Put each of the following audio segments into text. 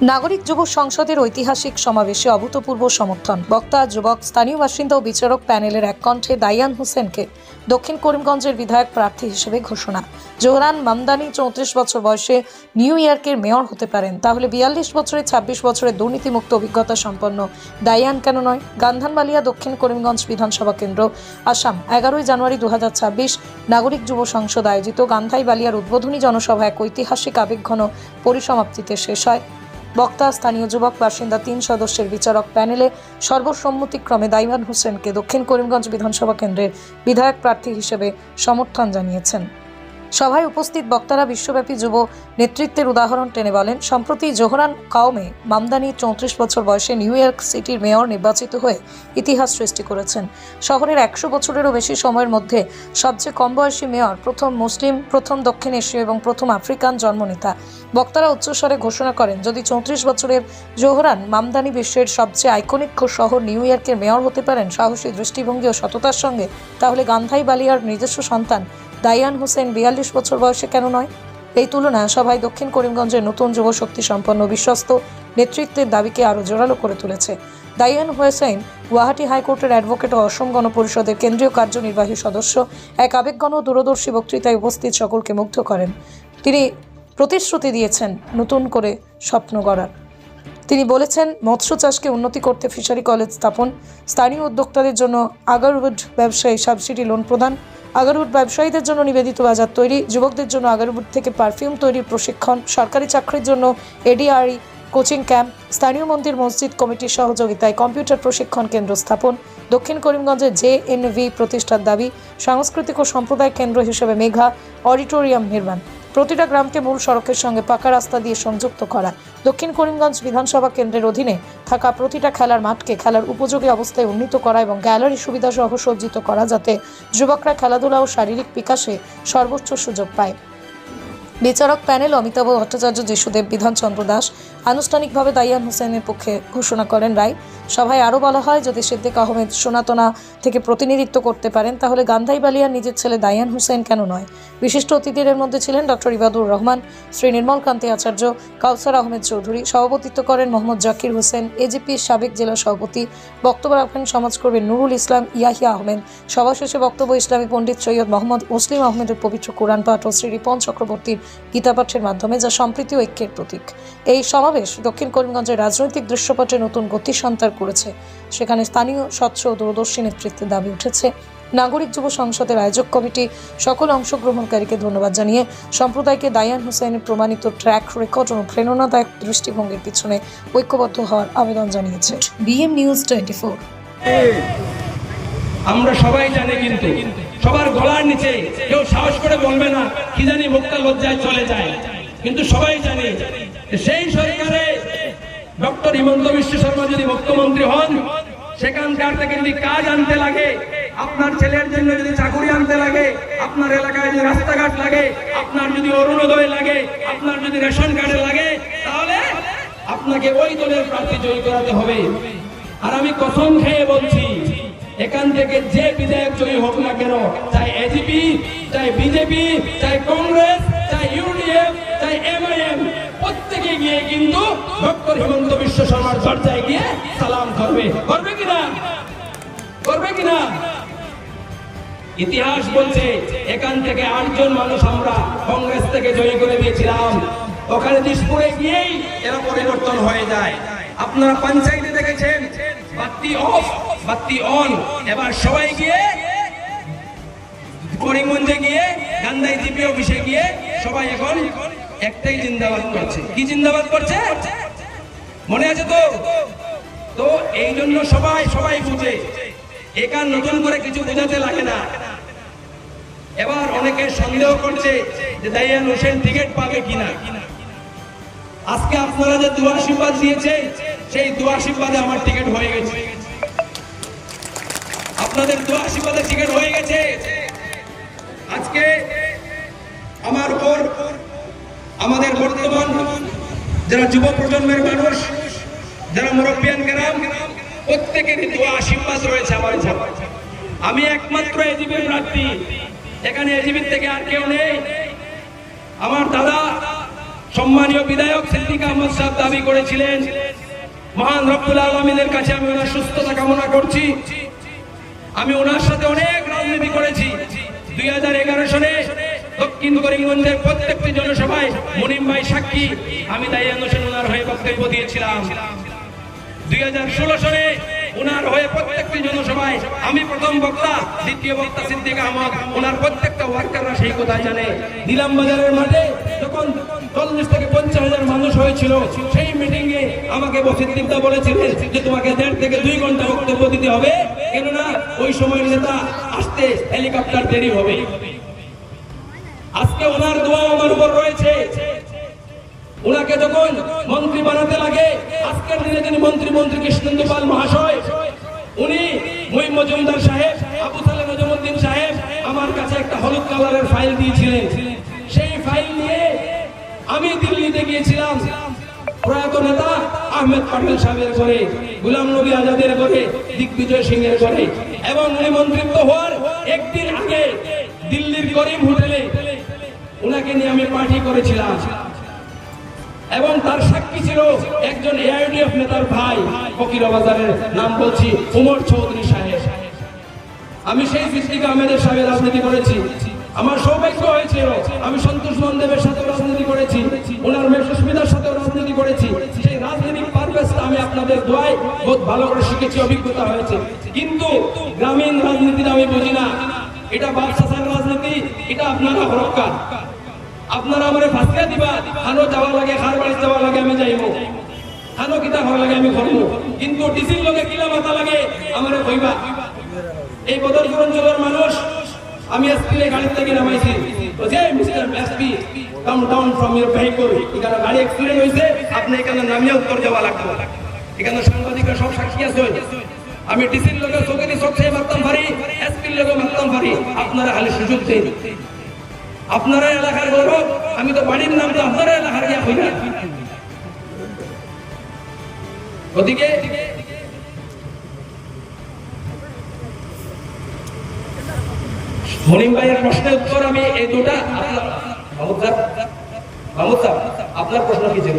নাগরিক যুব সংসদের ঐতিহাসিক সমাবেশে অভূতপূর্ব সমর্থন। বক্তা, যুবক, স্থানীয় বাসিন্দা ও বিচারক প্যানেলের এক কণ্ঠে দাইয়ান হোসেনকে দক্ষিণ করিমগঞ্জের বিধায়ক প্রার্থী হিসেবে ঘোষণা। জোহরান মামদানি চৌত্রিশ বছর বয়সে নিউ ইয়র্কের মেয়র হতে পারেন। তাহলে বিয়াল্লিশ বছরে ছাব্বিশ বছরের দুর্নীতিমুক্ত অভিজ্ঞতা সম্পন্ন দাইয়ান কেন নয়? গান্ধানবালিয়া দক্ষিণ করিমগঞ্জ বিধানসভা কেন্দ্র, আসাম। এগারোই জানুয়ারি দু হাজার ছাব্বিশ নাগরিক যুব সংসদ আয়োজিত গান্ধাই বালিয়ার উদ্বোধনী জনসভা এক ঐতিহাসিক আবেগঘন পরিসমাপ্তিতে শেষ হয়। বক্তা, স্থানীয় যুবক, বাসিন্দা, তিন সদস্যের বিচারক প্যানেলে সর্বসম্মতিক্রমে দাইভান হোসেনকে দক্ষিণ করিমগঞ্জ বিধানসভা কেন্দ্রের বিধায়ক প্রার্থী হিসেবে সমর্থন জানিয়েছেন। সভায় উপস্থিত বক্তারা বিশ্বব্যাপী যুব নেতৃত্বের উদাহরণ টেনে বলেন, সম্প্রতি জোহরান কাউমে মামদানি চৌত্রিশ বছর বয়সে নিউ ইয়র্ক সিটির মেয়র নির্বাচিত হয়ে ইতিহাস সৃষ্টি করেছেন। শহরের একশো বছরেরও বেশি সময়ের মধ্যে সবচেয়ে কম বয়সী মেয়র প্রথম মুসলিম, প্রথম দক্ষিণ এশীয় এবং প্রথম আফ্রিকান জন্মনেতা। বক্তারা উচ্চস্বরে ঘোষণা করেন, যদি চৌত্রিশ বছরের জোহরান মামদানি বিশ্বের সবচেয়ে আইকনিক শহর নিউ ইয়র্কের মেয়র হতে পারেন সাহসী দৃষ্টিভঙ্গি ও সততার সঙ্গে, তাহলে গান্ধাই বালিয়ার নিজস্ব সন্তান দাইয়ান হোসেন বিয়াল্লিশ বছর বয়সে কেন নয়? এই তুলনা সভায় দক্ষিণ করিমগঞ্জের নতুন যুবশক্তি সম্পন্ন বিশ্বস্ত নেতৃত্বের দাবিকে আরও জোরালো করে তুলেছে। দাইয়ান হোসেন গুয়াহাটি হাইকোর্টের অ্যাডভোকেট ও অসম গণপরিষদের কেন্দ্রীয় কার্যনির্বাহী সদস্য। এক আবেগগণ ও দূরদর্শী বক্তৃতায় উপস্থিত সকলকে মুগ্ধ করেন। তিনি প্রতিশ্রুতি দিয়েছেন নতুন করে স্বপ্ন গড়ার। তিনি বলেছেন, মৎস্য চাষকে উন্নতি করতে ফিশারি কলেজ স্থাপন, স্থানীয় উদ্যোক্তাদের জন্য আগারউড ব্যবসায়ী সাবসিডি লোন প্রদান আগারউড ব্যবসায়ীদের জন্য নিবেদিত বাজার তৈরি, যুবকদের জন্য আগারউড থেকে পারফিউম তৈরির প্রশিক্ষণ, সরকারি চাকরির জন্য এডিআরই, কোচিং ক্যাম্প, স্থানীয় মন্দির, মসজিদ, কমিটির সহযোগিতায় কম্পিউটার প্রশিক্ষণ কেন্দ্র স্থাপন। দক্ষিণ করিমগঞ্জে জে জেএনভি প্রতিষ্ঠার দাবি, সাংস্কৃতিক ও সম্প্রদায় কেন্দ্র হিসেবে মেঘা অডিটোরিয়াম নির্মাণ। প্রতিটা গ্রামকে মূল সড়কের সঙ্গে পাকা রাস্তা দিয়ে সংযুক্ত করা। দক্ষিণ করিমগঞ্জ বিধানসভা কেন্দ্রের অধীনে থাকা প্রতিটা খেলার মাঠকে খেলার উপযোগী অবস্থায় উন্নীত করা এবং গ্যালারি সুবিধা সহ সজ্জিত করা যাতে যুবকরা খেলাধুলা ও শারীরিক বিকাশে সর্বোচ্চ সুযোগ পায়। বিচারক প্যানেল অমিতাভ ভট্টাচার্য যিশুদেব, বিধানচন্দ্র দাস আনুষ্ঠানিকভাবে দাইয়ান হোসেনের পক্ষে ঘোষণা করেন রায়। সভায় আরও বলা হয়, যদি সিদ্দিক আহমেদ সোনাতনা থেকে প্রতিনিধিত্ব করতে পারেন, তাহলে গান্ধাই বালিয়ার নিজের ছেলে দাইয়ান হোসেন কেন নয়? বিশিষ্ট অতিথিদের মধ্যে ছিলেন ডক্টর ইবাদুর রহমান, শ্রী নির্মল কান্তি আচার্য, কাউসার আহমেদ চৌধুরী, সভাপতিত্ব করেন মোহাম্মদ জাকির হোসেন, এজিপির সাবেক জেলা সভাপতি, বক্তব্য রাখেন সমাজকর্মী নুরুল ইসলাম ইয়াহিয়া আহমেদ। সভা শেষে বক্তব্য ইসলামী পণ্ডিত সৈয়দ মোহাম্মদ মুসলিম আহমেদের পবিত্র কোরআন পাঠ ও শ্রী রিপন চক্রবর্তীর গীতাপাঠের মাধ্যমে, যা সম্প্রীতি ঐক্যের প্রতীক। এই সমাবেশ দক্ষিণ করিমগঞ্জের রাজনৈতিক দৃশ্যপটে নতুন গতি সঞ্চার করেছে। সেখানে স্থানীয় স্বচ্ছ ও দূরদর্শী নেতৃত্বের দাবি উঠেছে। নাগরিক যুব সংসদের আয়োজক কমিটি সকল অংশগ্রহণকারীকে ধন্যবাদ জানিয়ে সম্প্রদায়কে দায়ান হোসেনের প্রমাণিত ট্র্যাক রেকর্ড ও প্রেরণাদায়ক দৃষ্টিভঙ্গির পিছনে ঐক্যবদ্ধ হওয়ার আবেদন জানিয়েছে। BM news twenty four. আমরা সবাই জানি কিন্তু সবার গলার নিচে কেউ সাহস করে বলবে না কি জানি মুক্তা লজ্জায় চলে যায়। কিন্তু সবাই জানে সেই সরকারে ডক্টর হিমন্ত বিশ্ব শর্মা যদি মুখ্যমন্ত্রী হন, সেখানকার থেকে যদি কাজ আনতে লাগে, আপনার ছেলের জন্য যদি চাকরি আনতে লাগে, আপনার এলাকায় যদি রাস্তাঘাট লাগে, আপনার যদি অরুণোদয় লাগে, আপনার যদি রেশন কার্ডে লাগে, তাহলে আপনাকে ওই দলের প্রার্থী জয়ী করাতে হবে। আর আমি কসম খেয়ে বলছি, এখান থেকে যে বিধায়ক জয়ী হোক না কেন, চাই এজিপি চাই বিজেপি চাই কংগ্রেস কিন্তু ডক্টর হিমন্ত বিশ্ব শর্মার দরজায় গিয়ে সালাম করবে করবে কিনা? করবে কিনা? ইতিহাস বলছে, এখান থেকে আটজন মানুষ আমরা কংগ্রেস থেকে জয়ী করে দিয়েছিলাম। ওখানে দিসপুরে গিয়েই এরা পরিবর্তন হয়ে যায়। আপনারা পঞ্চায়েতে দেখেছেন, বাতি অফ, বাতি অন। এবার সবাই গিয়ে করিমগঞ্জে গিয়ে গান্ধাই জিপি অফিসে গিয়ে সবাই এখন একটাই জিন্দাবাদ করছে। কি জিন্দাবাদ করছে? মনে আছে তো? তো এই জন্য সবাই সবাই বুঝে। এখান নতুন করে কিছু বোঝাতে লাগে না। এবার অনেকে সন্দেহ করছে যে দাইয়ান হোসেন টিকিট পাবে কিনা। আজকে আপনারা যে দু আশীর্বাদ দিয়েছে, সেই দু আশীর্বাদে আমার টিকিট হয়ে গেছে। আপনাদের দু আশীর্বাদে টিকিট হয়ে গেছে। আজকে আমার উপর আমাদের বর্তমান যারা যুব প্রজন্মের মানুষ, যারা মুরব্বিয়ান গ্রাম, প্রত্যেকেরই দোয়া আশীর্বাদ রয়েছে আমার আমি একমাত্র এজিবির প্রার্থী। এখানে এজিবির থেকে আর কেউ নেই। আমার দাদা, সম্মানীয় বিধায়ক সিদ্দিক আহমদ সাহেব দাবি করেছিলেন, মহান রব্বুল আলমিনের কাছে আমি ওনার সুস্থতা কামনা করছি। আমি ওনার সাথে অনেক রাজনীতি করেছি। দুই হাজার এগারো সনে দক্ষিণ করিমগঞ্জের প্রত্যেকটি জনসভায় মনিম ভাই সাক্ষী। আমি দাইয়ান হোসেন ওনার হয়ে বক্তব্য দিয়েছিলাম। দুই হাজার ষোলো সনে ওনার হয়ে প্রত্যেকটি জনসভায় আমি প্রথম বক্তা, দ্বিতীয় বক্তা সিদ্দিক আহমদ। ওনার প্রত্যেকটা ওয়ার্কাররা সেই কথা জানে। নিলাম বাজারের মাঠে যখন চল্লিশ থেকে পঞ্চাশ হাজার মানুষ হয়েছিল, সেই মিটিং এ আমাকে সিদ্দিকদা বলেছিলেন যে তোমাকে দেড় থেকে দুই ঘণ্টা বক্তব্য দিতে হবে। কেননা ওই সময় নেতা আসতে হেলিকপ্টার দেরি হবে। আজকে ওনার দোয়া আমার উপর রয়েছে। ওনাকে যখন মন্ত্রী বানাতে লাগে, আজকের দিনে তিনি মন্ত্রী মন্ত্রী কৃষ্ণেন্দু পাল মহাশয়, উনি মই মজুমদার সাহেব, আবু সালে নজমুদ্দিন সাহেব আমার কাছে একটা হলুদ কালারের ফাইল দিয়েছিলেন। সেই ফাইল নিয়ে আমি দিল্লিতে গিয়েছিলাম। প্রয়াত নেতা আহমেদ পাটেল সাহেবের করে গুলাম নবী আজাদের করে দিগ্বিজয় সিং এর করে এবং উনি মন্ত্রিত্ব হওয়ার একদিন আগে দিল্লির করিম হোটেলে ওনাকে নিয়ে আমি পার্টি করেছিলাম। এবং তার সাক্ষী ছিল একজন এআইডিএফ নেতার ভাই ফকির বাজারের নাম বলছি উমর চৌধুরী সাহেব। আমি সেই সিদ্দিক আহমেদের সাথে রাজনীতি করেছি। আমার সৌভাগ্য হয়েছিল আমি সন্তোষ মন্দেবের সাথে রাজনীতি করেছি, ওনার মেয়ে সুস্মিতার সাথে রাজনীতি করেছি। সেই রাজনৈতিক পারপাসটা আমি আপনাদের দোয়ায় বহুত ভালো করে শিখেছি, অভিজ্ঞতা হয়েছে। কিন্তু গ্রামীণ রাজনীতিটা আমি বুঝি না। এটা বাদশাসার রাজনীতি, এটা আপনারা হরক্কা। আপনারা আমারে ফাঁসিয়া দিবা। খানো যাওয়া লাগে, খার বাড়ি যাওয়া লাগে আমি যাইব। খানো কিতা হওয়া লাগে আমি করব কিন্তু ডিসির লগে কিলা মাথা লাগে, আমারে কইবা। এই বদরপুর অঞ্চলের মানুষ, আমি এসপি গাড়ি থেকে নামাইছি। যে mister SP come down from your vehicle এখানে গাড়ি অ্যাক্সিডেন্ট হয়েছে আপনি এখানে নামিয়ে উত্তর লাগবে। এখানে সাংবাদিকরা সব সাক্ষী আছে। আমি ডিসির লোকের চোখে দিয়ে সবচেয়ে মারতাম পারি এসপির লোকে মারতাম পারি আপনারা খালি সুযোগ দেন। আপনারা এলাকার গৌরব আমি তো বাড়ির নাম তো আপনারা এলাকার গিয়া হই না ওদিকে মনিম ভাইয়ের প্রশ্নের উত্তর আমি এই দুটা আপনার প্রশ্ন কি ছিল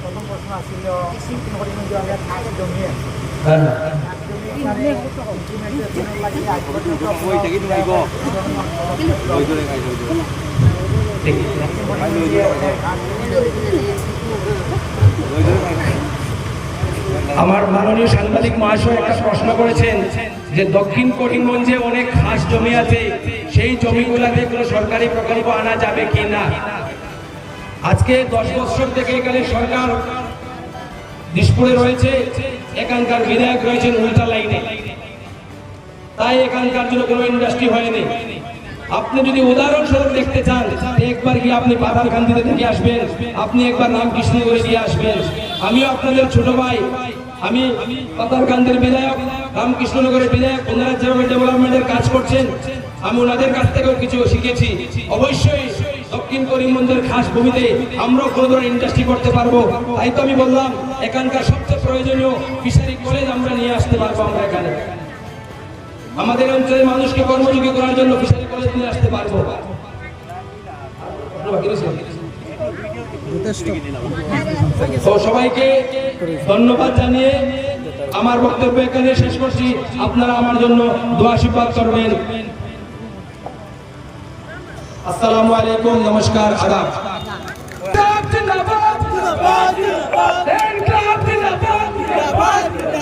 প্রথম প্রশ্ন আছে হ্যাঁ আমার মাননীয় সাংবাদিক মহাশয় একটা প্রশ্ন করেছেন যে দক্ষিণ করিমগঞ্জে অনেক খাস জমি আছে, সেই জমিগুলাতে কোনো সরকারি প্রকল্প আনা যাবে কি না? আজকে দশ বছর থেকে এখানে সরকার দিসপুরে রয়েছে। এখানকার বিধায়ক রয়েছেন উল্টা লাইনে। তাই এখানকার জন্য কোনো ইন্ডাস্ট্রি হয়নি। আপনি যদি উদাহরণস্বরূপ দেখতে চান, একবার গিয়ে আপনি পাথারকান্দিতে থেকে আসবেন। আপনি একবার নাম কৃষ্ণনগরে গিয়ে আসবেন। আমিও আপনাদের ছোট ভাই। আমি পাতারকান্দির বিধায়ক রামকৃষ্ণনগরের বিধায়ক ওনারা যেভাবে ডেভেলপমেন্টের কাজ করছেন, আমি ওনাদের কাছ থেকেও কিছু শিখেছি। অবশ্যই দক্ষিণ করিমগঞ্জের খাস ভূমিতে আমরাও কোনো ধরনের ইন্ডাস্ট্রি করতে পারব। তাই তো আমি বললাম, এখানকার সবচেয়ে প্রয়োজনীয় ফিশারি কলেজ আমরা নিয়ে আসতে পারব আমরা এখানে। আমাদের অঞ্চলের মানুষকে কর্মযোগী করার জন্য ফিশারি কলেজ নিয়ে আসতে পারব। সবাইকে ধন্যবাদ জানিয়ে আমার বক্তব্য এখানে শেষ করছি। আপনারা আমার জন্য দোয়া আশীর্বাদ করবেন। আসসালামু আলাইকুম নমস্কার আদাব। জিন্দাবাদ জিন্দাবাদ জিন্দাবাদ। জিন্দাবাদ জিন্দাবাদ।